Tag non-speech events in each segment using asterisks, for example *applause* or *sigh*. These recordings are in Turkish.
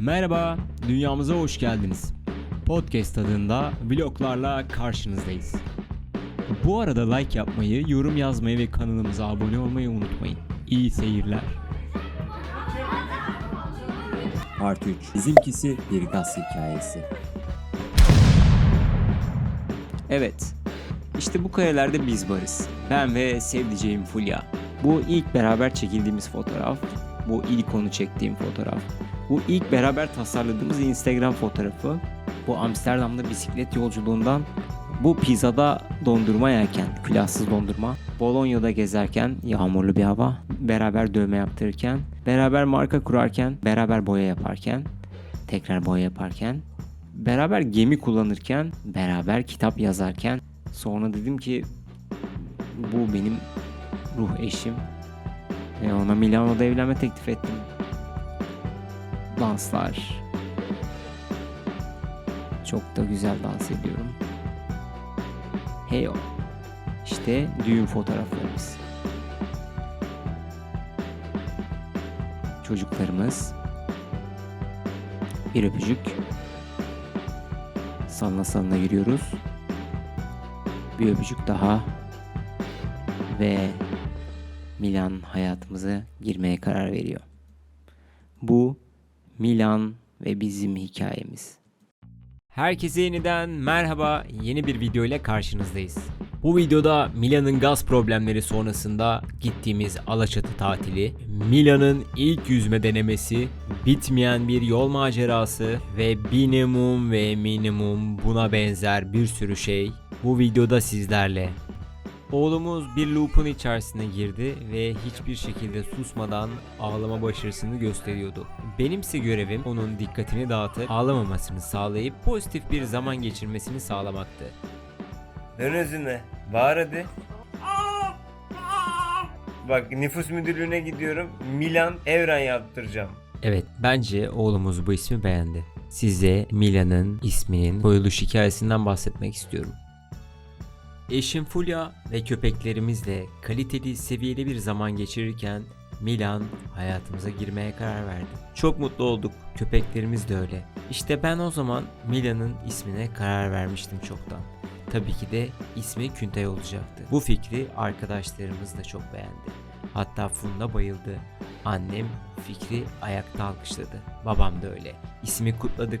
Merhaba, dünyamıza hoş geldiniz. Podcast tadında vloglarla karşınızdayız. Bu arada like yapmayı, yorum yazmayı ve kanalımıza abone olmayı unutmayın. İyi seyirler. Part 3. Bizimkisi bir gaz hikayesi. Evet, işte bu karelerde biz varız. Ben ve sevdiceğim Fulya. Bu ilk beraber çekildiğimiz fotoğraf. Bu ilk onu çektiğim fotoğraf. Bu ilk beraber tasarladığımız Instagram fotoğrafı. Bu Amsterdam'da bisiklet yolculuğundan. Bu pizzada dondurma yerken, külahsız dondurma. Bolonya'da gezerken, yağmurlu bir hava. Beraber dövme yaptırırken. Beraber marka kurarken, beraber boya yaparken. Tekrar boya yaparken. Beraber gemi kullanırken, beraber kitap yazarken. Sonra dedim ki bu benim ruh eşim. Ve ona Milano'da evlenme teklif ettim. Danslar. Çok da güzel dans ediyorum. Heyo. İşte düğün fotoğraflarımız. Çocuklarımız. Bir öpücük. Salına salına yürüyoruz. Bir öpücük daha. Ve Milan hayatımıza girmeye karar veriyor. Bu Milan ve bizim hikayemiz. Herkese yeniden merhaba. Yeni bir video ile karşınızdayız. Bu videoda Milan'ın gaz problemleri sonrasında gittiğimiz Alaçatı tatili, Milan'ın ilk yüzme denemesi, bitmeyen bir yol macerası ve minimum ve minimum buna benzer bir sürü şey bu videoda sizlerle. Oğlumuz bir loop'un içerisine girdi ve hiçbir şekilde susmadan ağlama başarısını gösteriyordu. Benimse görevim onun dikkatini dağıtıp ağlamamasını sağlayıp pozitif bir zaman geçirmesini sağlamaktı. Dön özüne. Bağır hadi. Bak nüfus müdürlüğüne gidiyorum. Milan Evren yaptıracağım. Evet, bence oğlumuz bu ismi beğendi. Size Milan'ın isminin koyuluş hikayesinden bahsetmek istiyorum. Eşim Fulya ve köpeklerimizle kaliteli, seviyeli bir zaman geçirirken Milan hayatımıza girmeye karar verdi. Çok mutlu olduk. Köpeklerimiz de öyle. İşte ben o zaman Milan'ın ismine karar vermiştim çoktan. Tabii ki de ismi Küntay olacaktı. Bu fikri arkadaşlarımız da çok beğendi. Hatta Funda bayıldı. Annem fikri ayakta alkışladı. Babam da öyle. İsmi kutladık.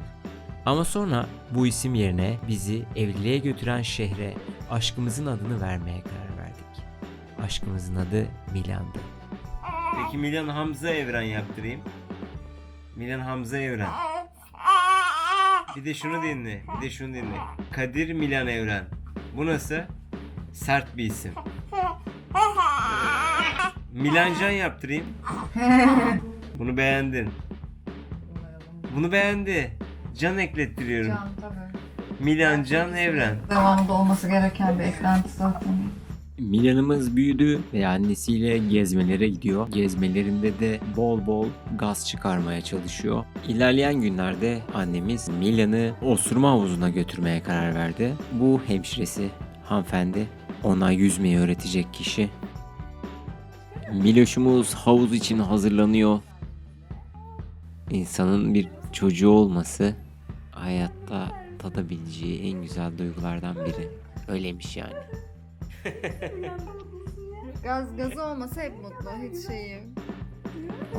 Ama sonra bu isim yerine bizi evliliğe götüren şehre aşkımızın adını vermeye karar verdik. Aşkımızın adı Milan'dı. Peki Milan Hamza Evren yaptırayım. Milan Hamza Evren. Bir de şunu dinle. Bir de şunu dinle. Kadir Milan Evren. Bu nasıl? Sert bir isim. Milan Can yaptırayım. *laughs* Bunu beğendin. Bunu beğendi. Can eklettiriyorum. Can tabii. Milan Can Evren. Devamında olması gereken bir eklenti zaten. Milan'ımız büyüdü ve annesiyle gezmelere gidiyor. Gezmelerinde de bol bol gaz çıkarmaya çalışıyor. İlerleyen günlerde annemiz Milan'ı osurma havuzuna götürmeye karar verdi. Bu hemşiresi hanımefendi ona yüzmeyi öğretecek kişi. Miloş'umuz havuz için hazırlanıyor. İnsanın bir çocuğu olması hayatta tadabileceği en güzel duygulardan biri. Öyleymiş yani. Gaz gazı olmasa hep mutlu. Hiç şeyim.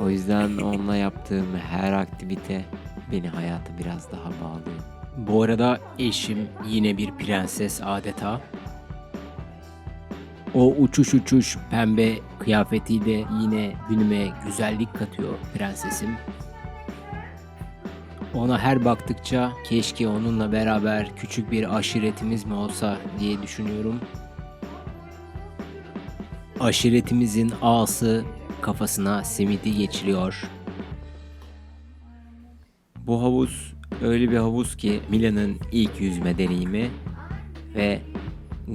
O yüzden onunla yaptığım her aktivite beni hayata biraz daha bağlıyor. Bu arada eşim yine bir prenses adeta. O uçuş uçuş pembe kıyafetiyle yine günüme güzellik katıyor prensesim. Ona her baktıkça keşke onunla beraber küçük bir aşiretimiz mi olsa diye düşünüyorum. Aşiretimizin ağası kafasına simidi geçiriyor. Bu havuz öyle bir havuz ki Milan'ın ilk yüzme deneyimi ve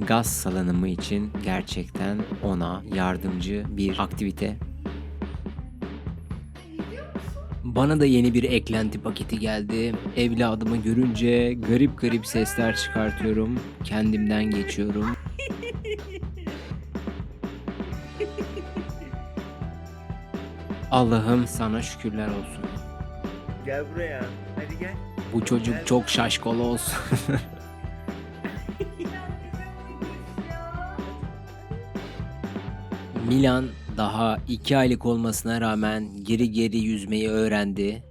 gaz salınımı için gerçekten ona yardımcı bir aktivite. Bana da yeni bir eklenti paketi geldi. Evladımı görünce garip garip sesler çıkartıyorum. Kendimden geçiyorum. *laughs* Allah'ım sana şükürler olsun. Gel buraya. Hadi gel. Bu çocuk çok şaşkolos. *laughs* Milan daha iki aylık olmasına rağmen geri geri yüzmeyi öğrendi.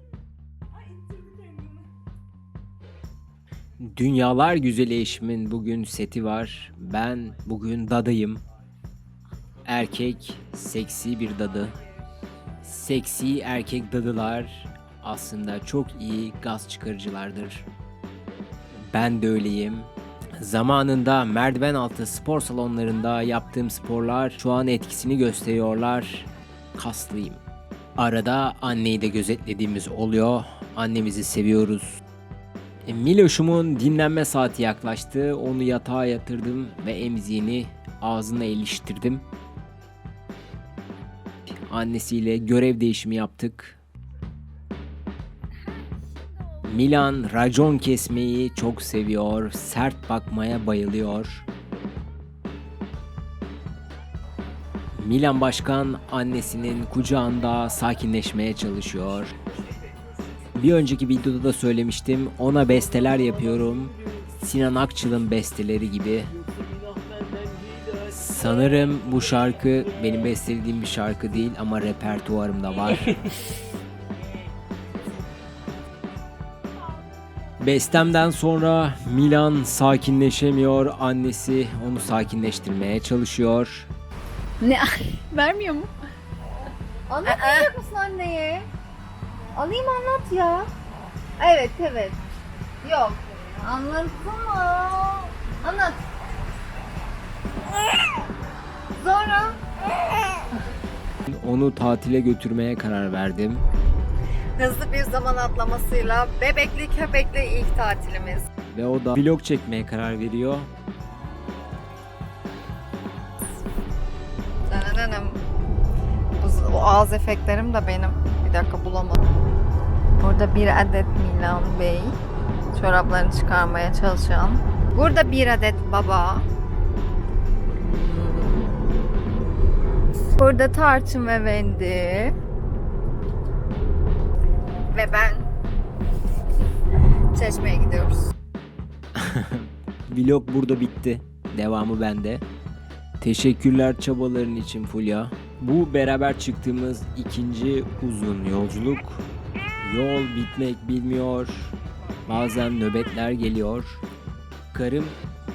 Dünyalar güzeli eşimin bugün seti var. Ben bugün dadayım. Erkek, seksi bir dadı. Seksi erkek dadılar aslında çok iyi gaz çıkarıcılardır. Ben de öyleyim. Zamanında merdiven altı spor salonlarında yaptığım sporlar şu an etkisini gösteriyorlar. Kaslıyım. Arada anneyi de gözetlediğimiz oluyor. Annemizi seviyoruz. E, Miloş'umun dinlenme saati yaklaştı. Onu yatağa yatırdım ve emziğini ağzına iliştirdim. Annesiyle görev değişimi yaptık. Milan racon kesmeyi çok seviyor, sert bakmaya bayılıyor. Milan Başkan annesinin kucağında sakinleşmeye çalışıyor. Bir önceki videoda da söylemiştim. Ona besteler yapıyorum. Sinan Akçıl'ın besteleri gibi. Sanırım bu şarkı benim bestelediğim bir şarkı değil ama repertuarımda var. *laughs* Bestemden sonra Milan sakinleşemiyor. Annesi onu sakinleştirmeye çalışıyor. Ne? *laughs* Vermiyor mu? Anlatmayacak mısın anneye? Alayım anlat ya. Evet evet. Yok. Anlatsana. Anlat. Sonra Onu tatile götürmeye karar verdim. Hızlı bir zaman atlamasıyla bebekli köpekli ilk tatilimiz. Ve o da vlog çekmeye karar veriyor. Dananam. Bu, bu ağız efektlerim de benim. Bir dakika bulamadım. Burada bir adet Milan Bey. Çoraplarını çıkarmaya çalışan. Burada bir adet baba. Burada Tarçın ve Wendy. Ve ben. Çeşmeye gidiyoruz. *laughs* Vlog burada bitti. Devamı bende. Teşekkürler çabaların için Fulya. Bu beraber çıktığımız ikinci uzun yolculuk. Yol bitmek bilmiyor. Bazen nöbetler geliyor. Karım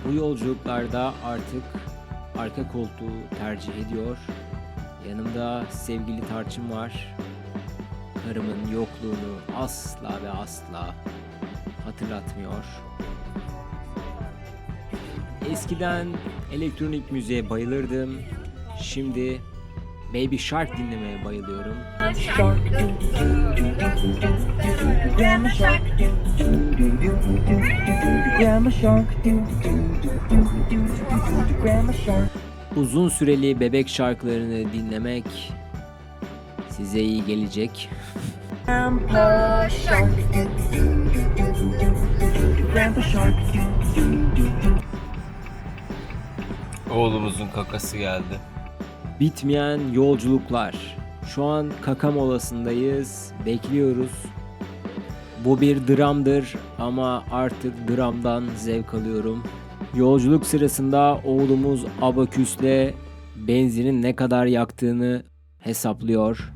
bu yolculuklarda artık arka koltuğu tercih ediyor. Yanımda sevgili Tarçın var. Karımın yokluğunu asla ve asla hatırlatmıyor. Eskiden elektronik müziğe bayılırdım. Şimdi Baby Shark dinlemeye bayılıyorum. Uzun süreli bebek şarkılarını dinlemek size iyi gelecek. Grandpa Shark. Grandpa Shark. Oğlumuzun kakası geldi. Bitmeyen yolculuklar. Şu an kaka molasındayız. Bekliyoruz. Bu bir dramdır ama artık dramdan zevk alıyorum. Yolculuk sırasında oğlumuz abaküsle benzinin ne kadar yaktığını hesaplıyor.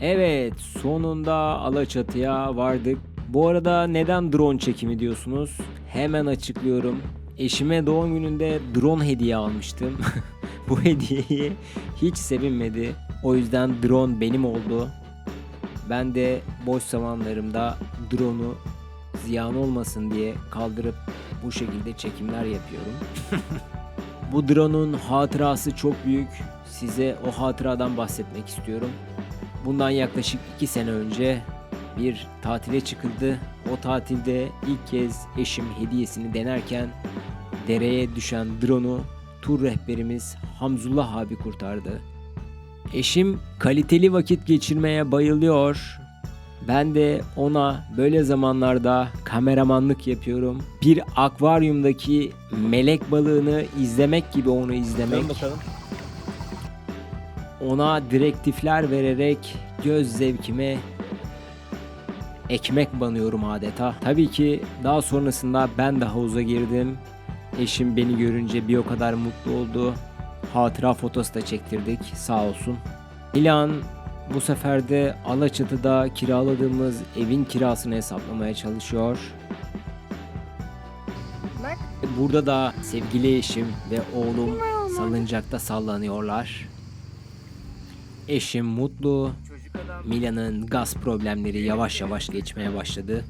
Evet, sonunda Alaçatı'ya vardık. Bu arada neden drone çekimi diyorsunuz? Hemen açıklıyorum. Eşime doğum gününde drone hediye almıştım. *laughs* Bu hediyeyi hiç sevinmedi. O yüzden drone benim oldu. Ben de boş zamanlarımda drone'u ziyan olmasın diye kaldırıp bu şekilde çekimler yapıyorum. *laughs* bu drone'un hatırası çok büyük. Size o hatıradan bahsetmek istiyorum. Bundan yaklaşık 2 sene önce bir tatile çıkıldı. O tatilde ilk kez eşim hediyesini denerken dereye düşen drone'u tur rehberimiz Hamzullah abi kurtardı. Eşim kaliteli vakit geçirmeye bayılıyor. Ben de ona böyle zamanlarda kameramanlık yapıyorum. Bir akvaryumdaki melek balığını izlemek gibi onu izlemek. Ona direktifler vererek göz zevkime ekmek banıyorum adeta. Tabii ki daha sonrasında ben de havuza girdim. Eşim beni görünce bir o kadar mutlu oldu. Hatıra fotosu da çektirdik sağ olsun. Milan bu sefer de Alaçatı'da kiraladığımız evin kirasını hesaplamaya çalışıyor. Bak. Burada da sevgili eşim ve oğlum salıncakta sallanıyorlar. Eşim mutlu. Milan'ın gaz problemleri yavaş yavaş geçmeye başladı.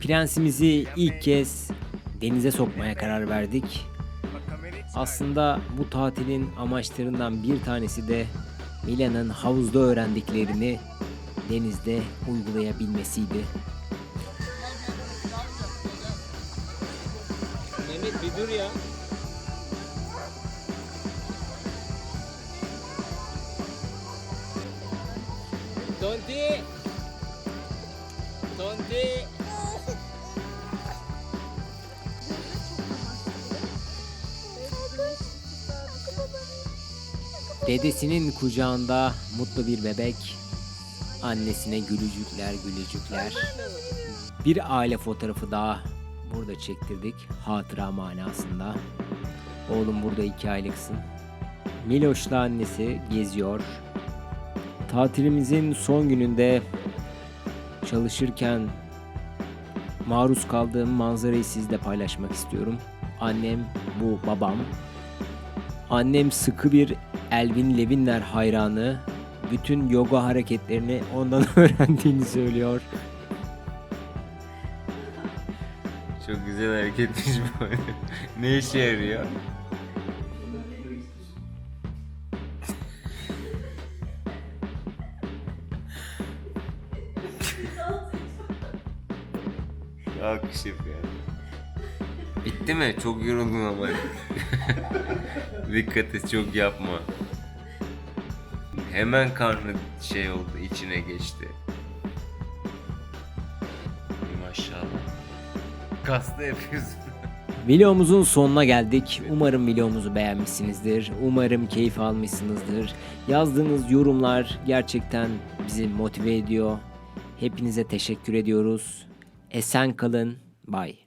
Prensimizi ilk kez denize sokmaya karar verdik. Aslında bu tatilin amaçlarından bir tanesi de Milan'ın havuzda öğrendiklerini denizde uygulayabilmesiydi. Mehmet bir dur ya. Dedesinin kucağında mutlu bir bebek. Annesine gülücükler gülücükler. Bir aile fotoğrafı daha burada çektirdik. Hatıra manasında. Oğlum burada iki aylıksın. Miloş'la annesi geziyor. Tatilimizin son gününde çalışırken maruz kaldığım manzarayı sizle paylaşmak istiyorum. Annem bu babam. Annem sıkı bir Elvin Levinler hayranı. Bütün yoga hareketlerini ondan *laughs* öğrendiğini söylüyor. Çok güzel hareketmiş bu. *laughs* ne işe yarıyor? Alkış yapıyor. Bitti mi? Çok yoruldun ama. *laughs* Dikkat et çok yapma. Hemen karnı şey oldu, içine geçti. Maşallah. Kasta yapıyorsun. Videomuzun sonuna geldik. Umarım videomuzu beğenmişsinizdir. Umarım keyif almışsınızdır. Yazdığınız yorumlar gerçekten bizi motive ediyor. Hepinize teşekkür ediyoruz. Esen kalın. Bye.